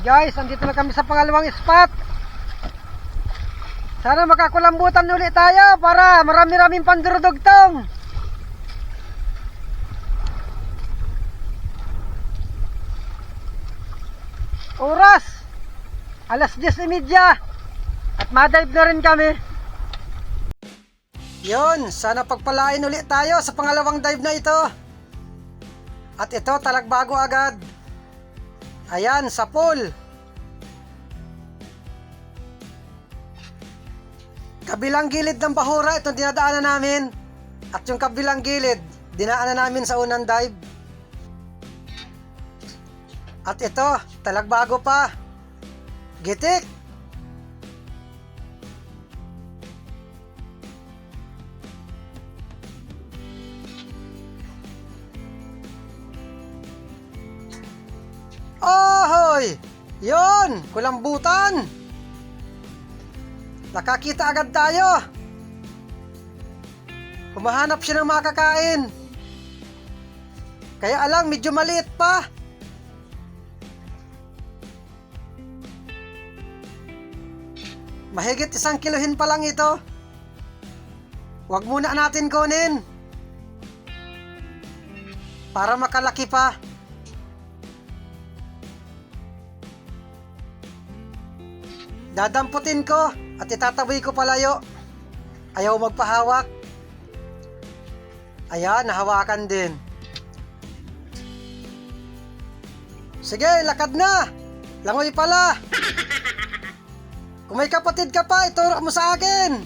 guys, andito na kami sa pangalawang spot. Sana makakulambutan ulit tayo para marami-raming pandurudugtong. Oras, alas 10.30 at madive na rin kami. Yon, sana pagpalain ulit tayo sa pangalawang dive na ito. At ito talagbago agad. Ayan, sa pool. Kabilang gilid ng bahura, itong dinadaanan namin. At yung kabilang gilid, dinaanan namin sa unang dive. At ito, talagbago pa. Gitik. Ahoy! Yon! Kulambutan! Nakakita agad tayo! Humahanap siya ng makakain. Kaya alang medyo maliit pa. Mahigit isang kilohin pa lang ito. Huwag muna natin kunin. Para makalaki pa. Dadamputin ko at itataboy ko palayo. Ayaw magpahawak. Ayan, nahawakan din. Sige, lakad na. Langoy pala. Kung may kapatid ka pa, ituro mo sa akin.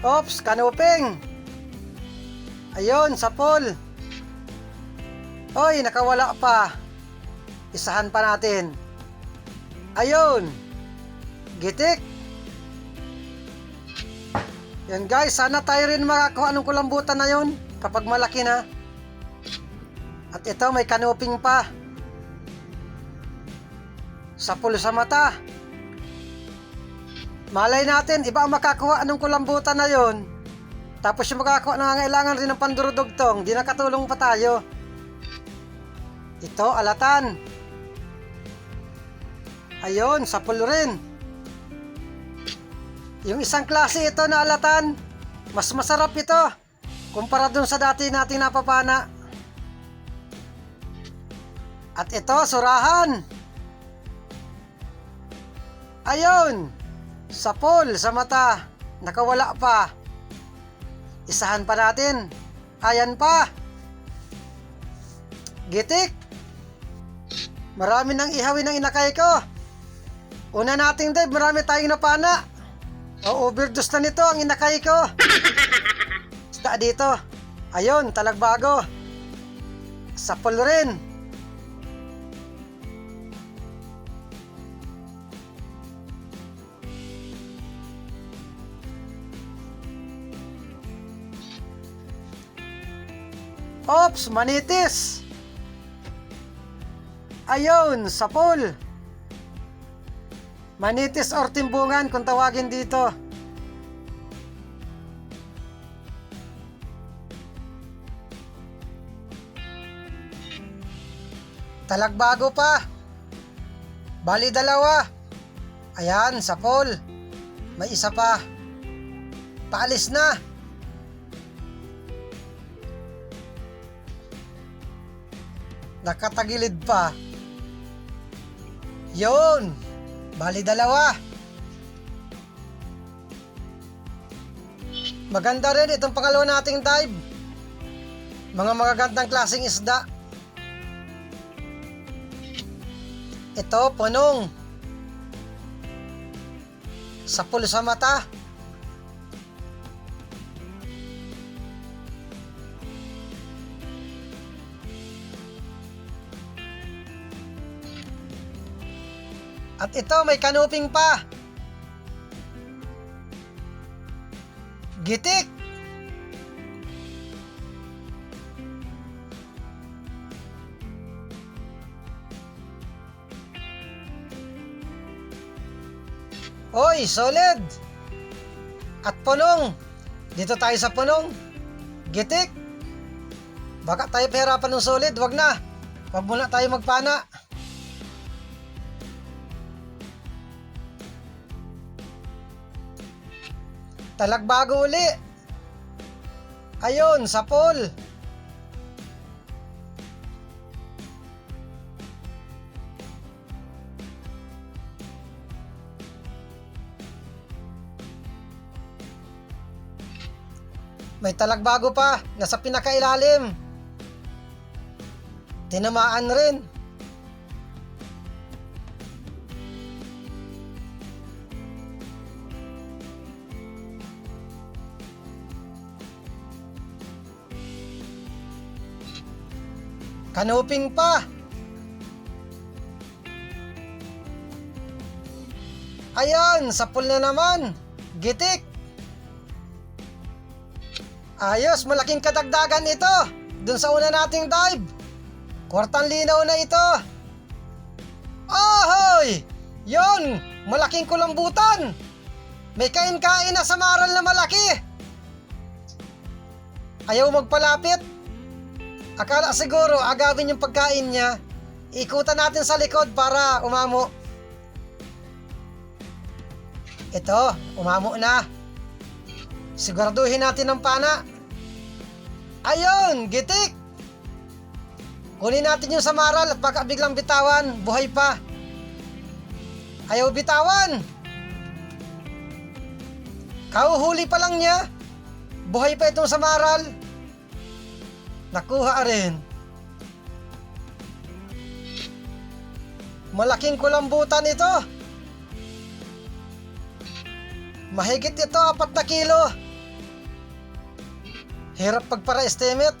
Ops, kanuping. Ayun, sa pool. Oy, nakawala pa. Isahan pa natin. Ayun. Gitik. Yan guys, sana tayo rin makakuha ng kulambutan na yun kapag malaki na. At ito, may kanuping pa. Sa pulo sa mata. Malay natin, iba ang makakuha ng kulambutan na yon. Tapos yung makakuha ng ngailangan rin ng pandurudugtong, di nakatulong pa tayo. Ito, alatan. Ayun, sa pulo rin. Yung isang klase ito na alatan, mas masarap ito kumpara dun sa dati nating napapana. At ito, surahan. Ayun, sa pool, sa mata, nakawala pa. Isahan pa natin. Ayan pa. Gitik. Marami nang ihawin ng inakay ko. Una nating dive, marami tayong napana. O overdose na nito ang inakay ko. Basta dito. Ayun, talagbago. Sa pool rin. Ops, manitis. Ayun, sa pool. Manitis or timbungan kung tawagin dito. Talagbago pa. Bali dalawa. Ayan, sa pool. May isa pa. Paalis na. Nakatagilid pa. Yun. Bali dalawa. Maganda rin itong pangalawa nating dive. Mga magagandang klaseng isda. Ito, punong. Sa pulo sa mata. At ito, may kanuping pa. Gitik. Oy, solid. At punong. Dito tayo sa punong. Gitik. Baka tayo pahirapan ng solid, wag na. Wag muna tayo magpana. Talagbago uli. Ayun, sa pool. May talagbago pa, nasa pinakailalim. Tinamaan rin. Kanuping pa. Ayan, sa pool na naman. Gitik. Ayos, malaking kadagdagan ito. Dun sa una nating dive. Kwartang linaw na ito. Ahoy! Yon, malaking kulambutan. May kain-kain na sa maral na malaki. Ayaw magpalapit. Akala siguro agawin yung pagkain niya. Ikutan natin sa likod para umamo. Ito, umamo na. Siguraduhin natin ang pana. Ayun, gitik. Kunin natin yung samaral baka biglang bitawan, buhay pa. Ayaw bitawan. Kauhuli pa lang niya. Buhay pa itong samaral. Nakuha rin. Malaking kulambutan ito. Mahigit ito, apat na kilo. Hirap pagpara-estimate.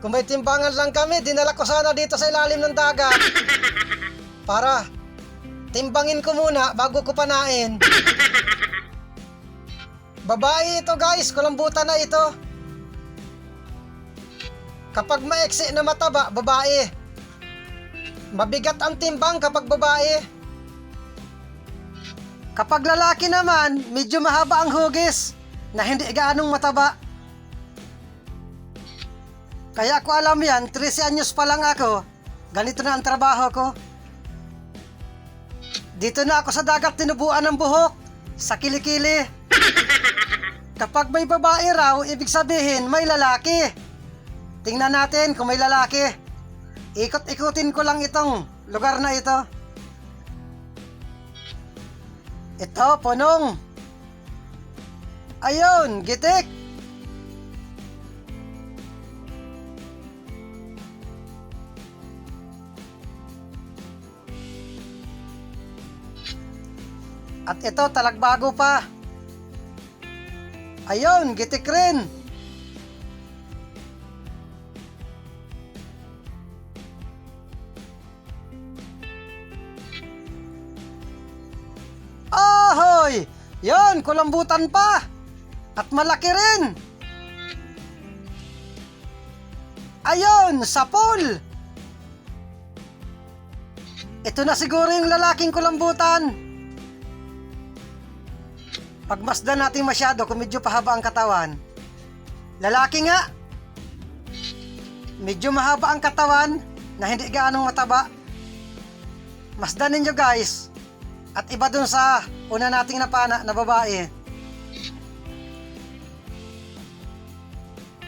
Kung may timbangan lang kami, dinala ko sana dito sa ilalim ng dagat. Para timbangin ko muna bago ko panain. Babae ito guys, kulambutan na ito. Kapag maiksi na mataba, babae. Mabigat ang timbang kapag babae. Kapag lalaki naman, medyo mahaba ang hugis na hindi gaanong mataba. Kaya ako alam yan, 13 anyos pa lang ako, ganito na ang trabaho ko. Dito na ako sa dagat tinubuan ng buhok, sa kilikili. Kapag may babae raw, ibig sabihin may lalaki. Tingnan natin kung may lalaki. Ikot-ikutin ko lang itong lugar na ito. Ito, punong. Ayun, gitik. At ito, talagbago pa. Ayun, gitik rin. Yon, kulambutan pa! At malaki rin! Ayon, sa pool! Ito na siguro yung lalaking kulambutan. Pagmasdan natin masyado kung medyo pahaba ang katawan. Lalaki nga! Medyo mahaba ang katawan na hindi gaanong mataba. Masdan ninyo guys. At iba dun sa una nating napana na babae.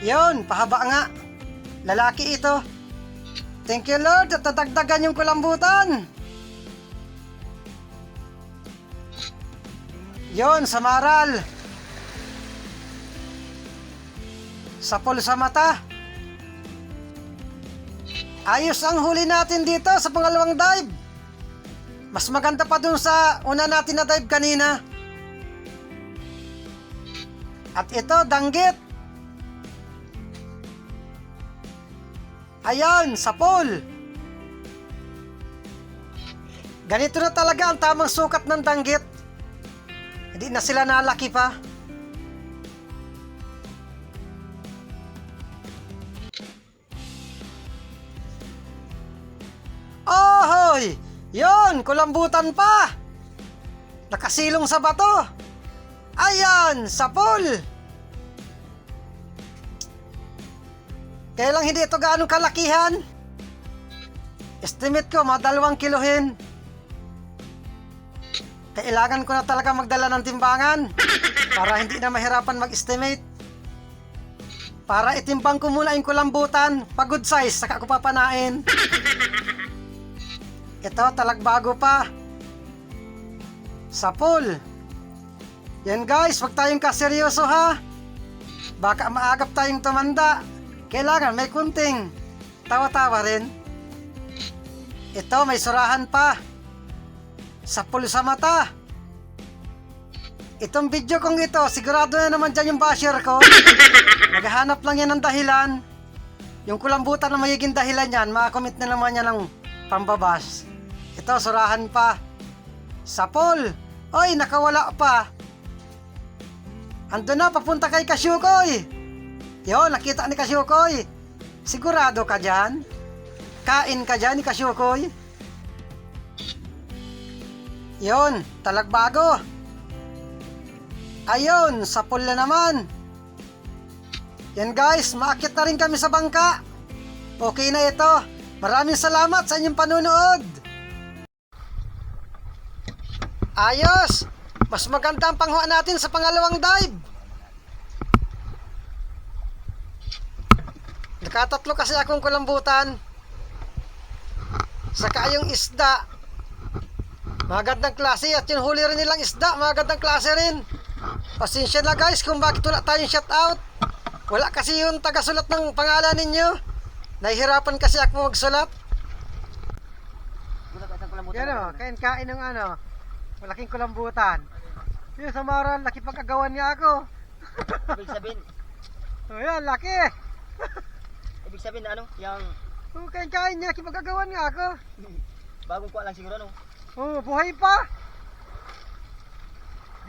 Yun, pahaba nga. Lalaki ito. Thank you Lord at natagdagan yung kulambutan. Yun, sa maral. Sapol sa mata. Ayos ang huli natin dito sa pangalawang dive. Mas maganda pa dun sa una natin na dive kanina. At ito, danggit. Ayan, sa pool. Ganito na talaga ang tamang sukat ng danggit. Hindi na sila nalaki pa. Ahoy! Yon, kulambutan pa! Nakasilong sa bato! Ayan, sa pool! Kaya lang hindi ito gaanong kalakihan. Estimate ko, mga dalawang kilohin. Kailangan ko na talaga magdala ng timbangan para hindi na mahirapan mag-estimate. Para itimbang ko muna yung kulambutan, pagod size, saka ko papanain. Ito, talagbago pa. Sa pool. Yan guys, wag tayong kaseryoso ha. Baka maagap tayong tumanda. Kailangan may kunting tawa-tawa rin. Ito, may surahan pa. Sa pool sa mata. Itong video kong ito, sigurado na naman dyan yung basher ko. Naghahanap lang yan ng dahilan. Yung kulambutan na magiging dahilan yan, makakomit na naman yan ng pambabas. Ito, surahan pa. Sa pool. Oy, nakawala pa. Ando na, papunta kay Kasyukoy. Yo, nakita ni Kasyukoy. Sigurado ka dyan? Kain ka dyan ni Kasyukoy? Yon, talagbago. Ayun, sa pool na naman. Yan guys, maakit na rin kami sa bangka. Okay na ito. Maraming salamat sa inyong panunood. Ayos! Mas maganda ang panghuan natin sa pangalawang dive. Nakatatlo kasi akong kulambutan. Saka yung isda. Magandang klase at yung huli rin nilang isda. Magandang klase rin. Pasensya na guys kung bakit wala tayong shoutout. Wala kasi yung tagasulat ng pangalan ninyo. Nahihirapan kasi ako magsulat. Yan o, kain-kain ng ano, malaking kulambutan. Yung sa maran, laki pagkagawan niya ako. Ibig sabihin, O yan, laki. ibig sabihin ano, yung O, kain-kain niya, laki pagkagawan niya ako. bagong kuha lang siguro no. Oh, buhay pa.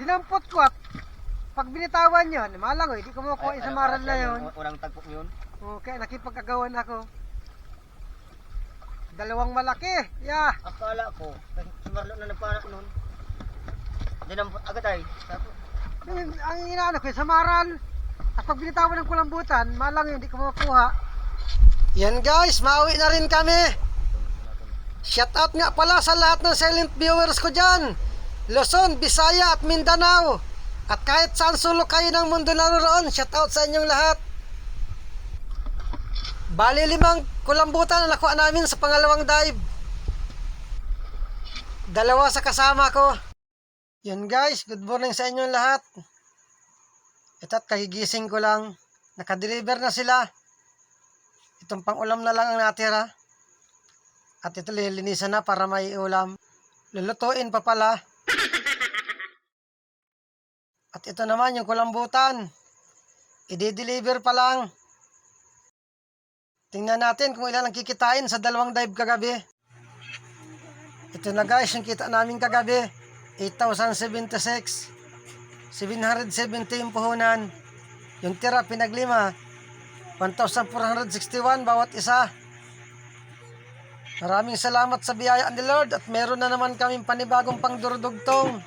Dinampot ko at pag binitawan yun, malang hindi ko makuha Ay, sa maran na yun. Unang tagpo yun. Okay, nakipagkagawan ako. Dalawang malaki. Yeah. Akala ko, Marlon na nagpana nun. Hindi naman agad ay. Yung, ang inaano ko, sa maral. At pag binitawan ng kulambutan, malang yun, hindi ko makuha. Yan guys, mauwi na rin kami. Shoutout nga pala sa lahat ng silent viewers ko dyan. Luzon, Bisaya at Mindanao. At kahit saan sulok kayo ng mundo naroon, shoutout sa inyong lahat. Bali limang kulambutan na nakuha namin sa pangalawang dive. Dalawa sa kasama ko. Yun guys, good morning sa inyong lahat. Ito at kagigising ko lang. Nakadeliver na sila. Itong pang ulam na lang ang natira. At ito lilinisan na para may ulam. Lulutuin pa pala. At ito naman yung kulambutan. I-deliver pa lang. Tingnan natin kung ilan ang kikitain sa dalawang dive kagabi. Ito na guys, yung kita namin kagabi. 8,076. 770 yung puhunan. Yung tira, pinaglima. 1,461 bawat isa. Maraming salamat sa biyaya ni Lord at meron na naman kaming panibagong pangdurdugtong.